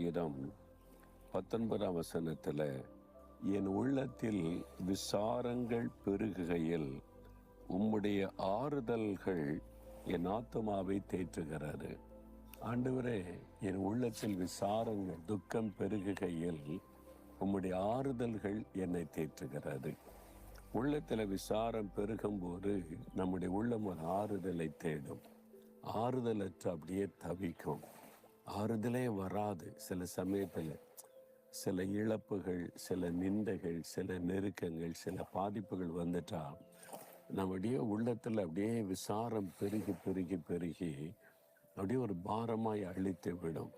சங்கீதம் பத்தொன்பதாம் வசனத்தில் என் உள்ளத்தில் விசாரங்கள் பெருகுகையில் உம்முடைய ஆறுதல்கள் என் ஆத்மாவை தேற்றுகிறது. ஆண்டவரே என் உள்ளத்தில் விசாரங்கள் துக்கம் பெருகுகையில் உம்முடைய ஆறுதல்கள் என்னை தேற்றுகிறது. உள்ளத்தில் விசாரம் பெருகும்போது நம்முடைய உள்ளம் ஒரு ஆறுதலை தேடும். ஆறுதலற்று அப்படியே தவிக்கும். ஆறுதலே வராது. சில சமயத்தில் சில இழப்புகள் சில நிந்தைகள் சில நெருக்கங்கள் சில பாதிப்புகள் வந்துட்டா நம்முடைய உள்ளத்தில் அப்படியே விசாரம் பெருகி பெருகி பெருகி அப்படியே ஒரு பாரமாய் அழித்து விடும்.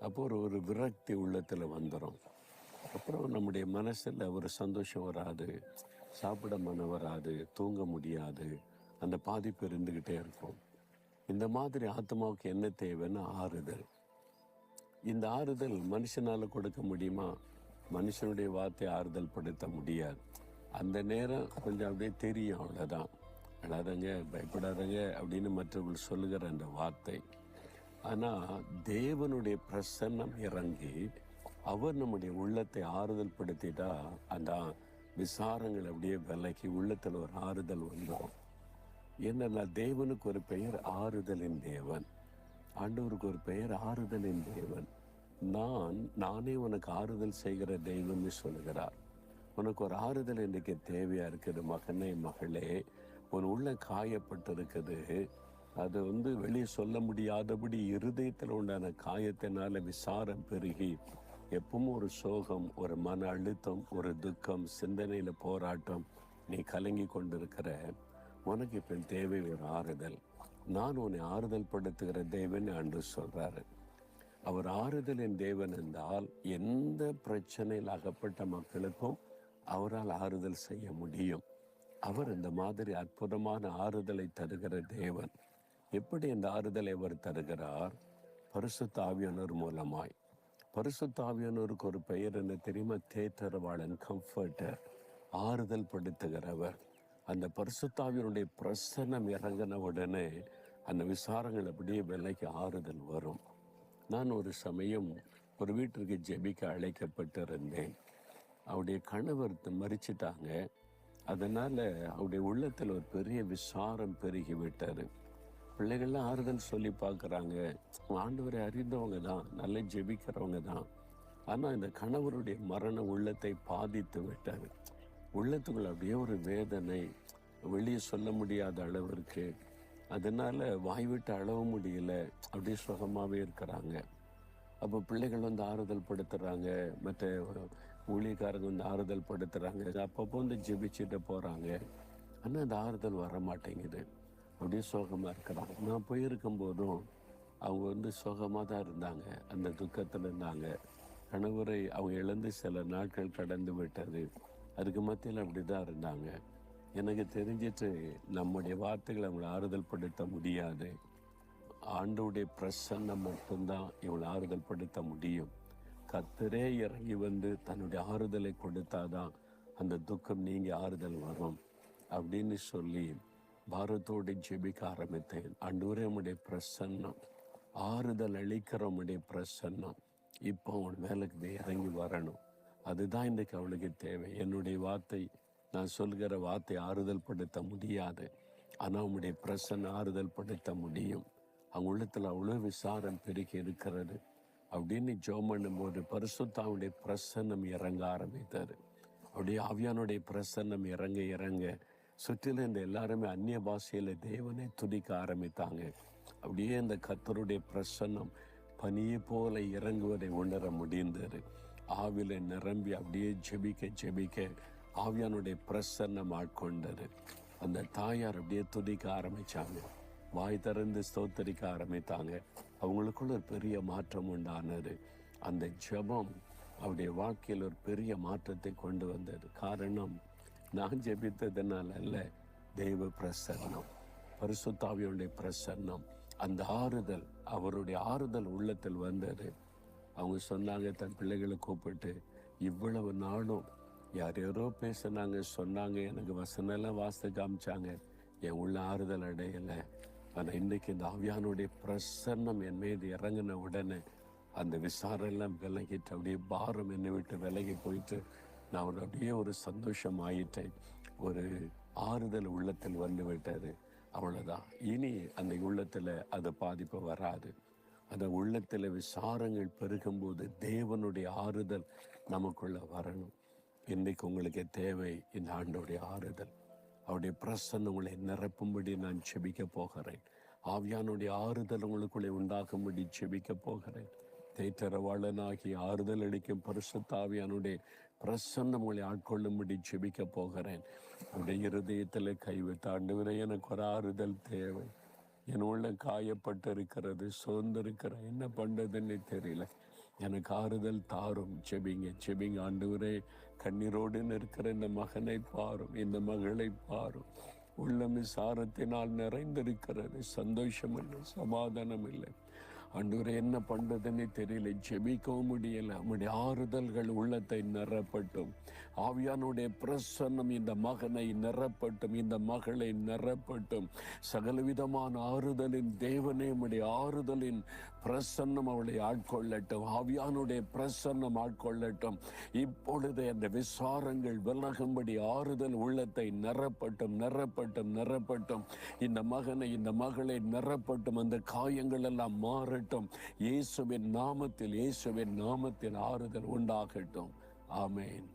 அப்போ ஒரு ஒரு விரக்தி உள்ளத்தில் வந்துடும் அப்புறம் நம்முடைய மனசில் ஒரு சந்தோஷம் வராது சாப்பிட மனம் வராது தூங்க முடியாது அந்த பாதிப்பு இருந்துக்கிட்டே இருக்கும். இந்த மாதிரி ஆத்மாவுக்கு என்ன தேவைன்னு ஆறுதல். இந்த ஆறுதல் மனுஷனால் கொடுக்க முடியுமா? மனுஷனுடைய வார்த்தை ஆறுதல் படுத்த முடியாது. அந்த நேரம் கொஞ்சம் அப்படியே தெரியும் அவ்வளோதான் அழாதங்க பயப்படாதங்க அப்படின்னு மற்றவர்கள் சொல்லுகிற அந்த வார்த்தை. ஆனால் தேவனுடைய பிரசன்னம் இறங்கி அவர் நம்முடைய உள்ளத்தை ஆறுதல் படுத்திட்டா அந்த விசாரங்கள் அப்படியே விலக்கி உள்ளத்தில் ஒரு ஆறுதல் வந்துடும் என்னன்னா தேவனுக்கு ஒரு பெயர் ஆறுதலின் தேவன். ஆண்டவருக்கு ஒரு பெயர் ஆறுதலின் தேவன். நான் நானே உனக்கு ஆறுதல் செய்கிற தெய்வம்னு சொல்லுகிறார். உனக்கு ஒரு ஆறுதல் இன்றைக்கு தேவையா இருக்குது மகனே மகளே? உன் உள்ள காயப்பட்டிருக்குது. அது வந்து வெளியே சொல்ல முடியாதபடி இருதயத்தில் உண்டான காயத்தினால விசாரம் பெருகி எப்பவும் ஒரு சோகம் ஒரு மன அழுத்தம் ஒரு துக்கம் சிந்தனையில போராட்டம் நீ கலங்கி கொண்டிருக்கிற. உனக்கு இப்ப தேவை ஒரு ஆறுதல். நான் உன்னை ஆறுதல் படுத்துகிற தேவன் அன்று சொல்றாரு. அவர் ஆறுதலின் தேவன் என்றால் எந்த பிரச்சனையில் அகப்பட்ட மக்களுக்கும் அவரால் ஆறுதல் செய்ய முடியும். அவர் இந்த மாதிரி அற்புதமான ஆறுதலை தருகிற தேவன். எப்படி இந்த ஆறுதலை அவர் தருகிறார்? பரிசுத்தாவியானோர் மூலமாய். பரிசுத்தாவியானருக்கு ஒரு பெயர் என்ன தெரியுமா? தேற்றரவாளன் கம்ஃபர்டர் ஆறுதல் படுத்துகிறவர். அந்த பரிசுத்தாவியனுடைய பிரசன்னம் இறங்கின உடனே அந்த விசாரங்கள் அப்படியே விலைக்கு ஆறுதல் வரும். நான் ஒரு சமயம் ஒரு வீட்டிற்கு ஜெபிக்க அழைக்கப்பட்டிருந்தேன். அவருடைய கணவர் மறிச்சிட்டாங்க. அதனால் அவருடைய உள்ளத்தில் ஒரு பெரிய விசாரம் பெருகி விட்டார் பிள்ளைகள்லாம் ஆறுதல் சொல்லி பார்க்குறாங்க. ஆண்டவரை அறிந்தவங்க தான் நல்லா ஜெபிக்கிறவங்க தான். ஆனால் இந்த கணவருடைய மரண உள்ளத்தை பாதித்து விட்டார் உள்ளத்துக்குள்ள அப்படியே ஒரு வேதனை வெளியே சொல்ல முடியாத அளவிற்கு அதனால வாய் விட்டு அளவ முடியல. அப்படியே சுகமாகவே இருக்கிறாங்க. அப்போ பிள்ளைகள் வந்து ஆறுதல் படுத்துறாங்க. மற்ற ஊழியக்காரங்க வந்து ஆறுதல் படுத்துறாங்க. அப்பப்போ வந்து ஜெபிச்சுட்டு போகிறாங்க ஆனால் அந்த ஆறுதல் வர மாட்டேங்குது அப்படியே சோகமாக இருக்கிறாங்க. நான் போயிருக்கும் போதும் அவங்க வந்து சோகமாக தான் இருந்தாங்க. அந்த துக்கத்தில் இருந்தாங்க. கணவரை அவங்க இழந்து சில நாட்கள் கடந்து விட்டது. அதுக்கு மத்தியில் அப்படி தான் இருந்தாங்க. எனக்கு தெரிஞ்சிட்டு நம்முடைய வார்த்தைகளை அவங்களை ஆறுதல் படுத்த முடியாது. ஆண்டோடைய பிரசன்னம் மட்டும்தான் இவங்களை ஆறுதல் படுத்த முடியும். கத்தரே இறங்கி வந்து தன்னுடைய ஆறுதலை கொடுத்தாதான் அந்த துக்கம் நீங்கி ஆறுதல் வரும் அப்படின்னு சொல்லி பாரத்தோடு ஜெபிக்க ஆரம்பித்தேன். அன்று உடைய பிரசன்னம் ஆறுதல் அளிக்கிற பிரசன்னம் இப்போ அவன் வேலைக்கு இறங்கி வரணும். அதுதான் இன்றைக்கு அவளுக்கு தேவை. என்னுடைய வார்த்தை நான் சொல்கிற வார்த்தை ஆறுதல் படுத்த முடியாது. ஆனால் உங்களுடைய பிரசன்ன ஆறுதல் படுத்த முடியும். அவங்க உள்ளத்தில் அவ்வளோ விசாரம் பெருகி இருக்கிறது. அப்படின்னு ஜோம் பண்ணும்போது பரிசுத்தாவுடைய பிரசன்னம் இறங்க ஆரம்பித்தார். அப்படியே ஆவியானுடைய பிரசன்னம் இறங்க இறங்க. சுற்றில இந்த எல்லாருமே அந்நிய பாஷையில் தேவனை துதிக்க ஆரம்பித்தாங்க. அப்படியே இந்த கத்தருடைய பிரசன்னம் பனியை போல இறங்குவதை உணர முடிந்தது. ஆவில நிரம்பி அப்படியே ஜெபிக்க ஜெபிக்க ஆவியானுடைய பிரசன்னம் ஆட்கொண்டது அந்த தாயார் அப்படியே துதிக்க ஆரம்பிச்சாங்க. வாய் திறந்து ஸ்தோத்தரிக்க ஆரம்பித்தாங்க. அவங்களுக்குள்ள ஒரு பெரிய மாற்றம் உண்டானது. அந்த ஜபம் அவருடைய வாழ்க்கையில் ஒரு பெரிய மாற்றத்தை கொண்டு வந்தது. காரணம் நான் ஜெபித்ததுனால அல்ல தெய்வ பிரசன்னம் பரிசுத்தாவியுடைய பிரசன்னம். அந்த ஆறுதல் அவருடைய ஆறுதல் உள்ளத்தில் வந்தது. அவங்க சொன்னாங்க தன் பிள்ளைகளை கூப்பிட்டு இவ்வளவு நாளும் யார் யாரோ பேசுனாங்க சொன்னாங்க எனக்கு வசனெல்லாம் வாசித்து காமிச்சாங்க. என் உள்ள ஆறுதல் அடையலை. ஆனால் இன்றைக்கி இந்த ஆவியானுடைய பிரசன்னம் என் மீது இறங்கின உடனே அந்த விசாரம் எல்லாம் விலகிட்டு அப்படியே பாரம் என்னை விட்டு விலகி போயிட்டு நான் ஒரு அப்படியே ஒரு சந்தோஷம் ஆயிட்டேன் ஒரு ஆறுதல் உள்ளத்தில் வந்து விட்டாரு அவ்வளோதான் இனி அந்த உள்ளத்தில் அது பாதிப்பு வராது. அந்த உள்ளத்தில் விசாரங்கள் பெருகும்போது தேவனுடைய ஆறுதல் நமக்குள்ள வரணும். இன்றைக்கு உங்களுக்கு தேவை இந்த ஆண்டோடைய ஆறுதல். அவருடைய பிரசன்னம் உங்களை நிரப்பும்படி நான் செபிக்க போகிறேன். ஆவியானுடைய ஆறுதல் உங்களுக்குள்ளே உண்டாகும்படி செபிக்க போகிறேன். தேய்த்தரவாளனாகி ஆறுதல் அளிக்கும் பரிசுத்தாவியானுடைய பிரசன்னம் உங்களை ஆட்கொள்ளும்படி செபிக்க போகிறேன். அவருடைய இருதயத்தில் கைவிட்டு ஆண்டவரே எனக்கு ஒரு ஆறுதல் தேவை. என் உள்ள காயப்பட்டு இருக்கிறது சோர்ந்திருக்கிற என்ன பண்ணுறதுன்னு தெரியல. எனக்கு ஆறுதல் தாரும் செபிங்க செபிங்க ஆண்டவரே. கண்ணீரோடு இருக்கிற இந்த மகனை பாரும் இந்த மகளை பாரும். உள்ளம் விசாரத்தினால் நிறைந்திருக்கிறது. சந்தோஷம் இல்லை சமாதானம் இல்லை அன்று என்ன பண்றதுன்னு தெரியல. ஜெபிக்கவும் முடியல. நம்முடைய ஆறுதல்கள் உள்ளத்தை நிரப்பட்டும். ஆவியானுடைய பிரசன்னம் இந்த மகனை நிரப்பட்டும். இந்த மகளை நிரப்பட்டும். சகலவிதமான ஆறுதலின் தேவனே உடைய ஆறுதலின் பிரசன்னம் அவளை ஆட்கொள்ளட்டும். ஆவியானுடைய பிரசன்னம் ஆட்கொள்ளட்டும். இப்பொழுது அந்த விசாரங்கள் விலகும்படி ஆறுதல் உள்ளத்தை நிரப்பட்டும் நிரப்பட்டும் நிரப்பட்டும். இந்த மகனை இந்த மகளை நிரப்பட்டும். அந்த காயங்கள் எல்லாம் மாறட்டும் இயேசுவின் நாமத்தில் இயேசுவின் நாமத்தில் ஆறுதல் உண்டாகட்டும். ஆமேன்.